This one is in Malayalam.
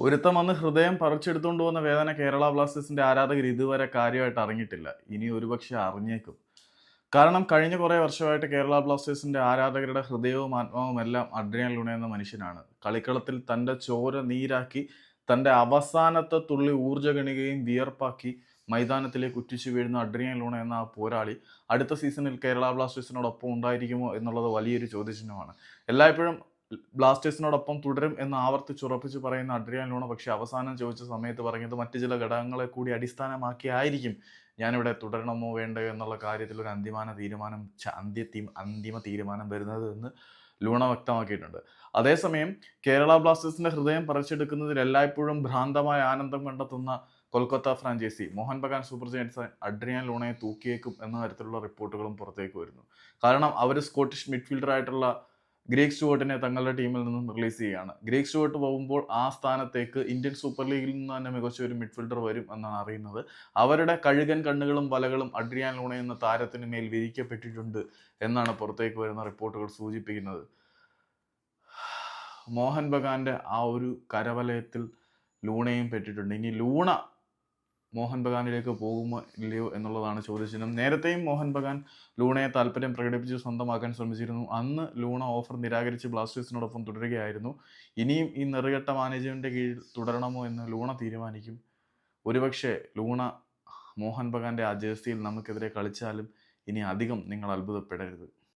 ഒരുത്തം വന്ന് ഹൃദയം പറിച്ചെടുത്തുകൊണ്ട് പോകുന്ന വേദന കേരള ബ്ലാസ്റ്റേഴ്സിന്റെ ആരാധകർ ഇതുവരെ കാര്യമായിട്ട് അറിഞ്ഞിട്ടില്ല. ഇനി ഒരുപക്ഷെ അറിഞ്ഞേക്കും. കാരണം കഴിഞ്ഞ കുറേ വർഷമായിട്ട് കേരള ബ്ലാസ്റ്റേഴ്സിന്റെ ആരാധകരുടെ ഹൃദയവും ആത്മാവും എല്ലാം അഡ്രിയൻ ലൂണ എന്ന മനുഷ്യനാണ്. കളിക്കളത്തിൽ തന്റെ ചോര നീരാക്കി തന്റെ അവസാനത്തെ തുള്ളി ഊർജഗണികയും വിയർപ്പാക്കി മൈതാനത്തിലേക്ക് ഉറ്റിച്ചു വീഴുന്ന അഡ്രിയൻ ലൂണ എന്ന ആ പോരാളി അടുത്ത സീസണിൽ കേരള ബ്ലാസ്റ്റേഴ്സിനോടൊപ്പം ഉണ്ടായിരിക്കുമോ എന്നുള്ളത് വലിയൊരു ചോദ്യചിഹ്നമാണ്. എല്ലായ്പ്പോഴും ബ്ലാസ്റ്റേഴ്സിനോടൊപ്പം തുടരും എന്ന് ആവർത്തിച്ചുറപ്പിച്ച് പറയുന്ന അഡ്രിയാൻ ലൂണ പക്ഷേ അവസാനം ചോദിച്ച സമയത്ത് പറഞ്ഞത് മറ്റ് ചില ഘടകങ്ങളെ കൂടി അടിസ്ഥാനമാക്കി ആയിരിക്കും. ഞാനിവിടെ തുടരണമോ വേണ്ടയോ എന്നുള്ള കാര്യത്തിൽ ഒരു അന്തിമാന തീരുമാനം അന്ത്യ അന്തിമ തീരുമാനം വരുന്നത് എന്ന് ലൂണ വ്യക്തമാക്കിയിട്ടുണ്ട്. അതേസമയം കേരള ബ്ലാസ്റ്റേഴ്സിന്റെ ഹൃദയം പറിച്ചെടുക്കുന്നതിൽ എല്ലായ്പ്പോഴും ഭ്രാന്തമായ ആനന്ദം കണ്ടെത്തുന്ന Kolkata franchise Mohun Bagan super giants Adrian ലൂണയെ തൂക്കിയേക്കും എന്ന തരത്തിലുള്ള റിപ്പോർട്ടുകളും പുറത്തേക്ക് വരുന്നു. കാരണം അവർ സ്കോട്ടിഷ് മിഡ്ഫീൽഡർ ആയിട്ടുള്ള ഗ്രീക്ക് സ്റ്റുവർട്ടിനെ തങ്ങളുടെ ടീമിൽ നിന്നും റിലീസ് ചെയ്യുകയാണ്. ഗ്രീക്ക് സ്റ്റുവർട്ട് പോകുമ്പോൾ ആ സ്ഥാനത്തേക്ക് ഇന്ത്യൻ സൂപ്പർ ലീഗിൽ നിന്ന് തന്നെ മികച്ച ഒരു മിഡ്ഫീൽഡർ വരും എന്നാണ് അറിയുന്നത്. അവരുടെ കഴുകൻ കണ്ണുകളും വലകളും അഡ്രിയാൻ ലൂണ എന്ന താരത്തിന് മേൽ വിരിക്കപ്പെട്ടിട്ടുണ്ട് എന്നാണ് പുറത്തേക്ക് വരുന്ന റിപ്പോർട്ടുകൾ സൂചിപ്പിക്കുന്നത്. മോഹൻ ബഗാന്റെ ആ ഒരു കരവലയത്തിൽ ലൂണയും പെട്ടിട്ടുണ്ട്. ഇനി ലൂണ മോഹൻ ബഗാനിലേക്ക് പോകുമോ ഇല്ലയോ എന്നുള്ളതാണ് ചോദ്യചിഹ്നം. നേരത്തെയും മോഹൻ ബഗാൻ ലൂണയെ താല്പര്യം പ്രകടിപ്പിച്ച് സ്വന്തമാക്കാൻ ശ്രമിച്ചിരുന്നു. അന്ന് ലൂണ ഓഫർ നിരാകരിച്ച് ബ്ലാസ്റ്റേഴ്സിനോടൊപ്പം തുടരുകയായിരുന്നു. ഇനിയും ഈ നെറുകെട്ട മാനേജ്മെന്റിന്റെ കീഴിൽ തുടരണമോ എന്ന് ലൂണ തീരുമാനിക്കും. ഒരുപക്ഷെ ലൂണ മോഹൻ ബഗാന്റെ ആ ജേഴ്സിയിൽ നമുക്കെതിരെ കളിച്ചാലും ഇനി അധികം നിങ്ങൾ അത്ഭുതപ്പെടരുത്.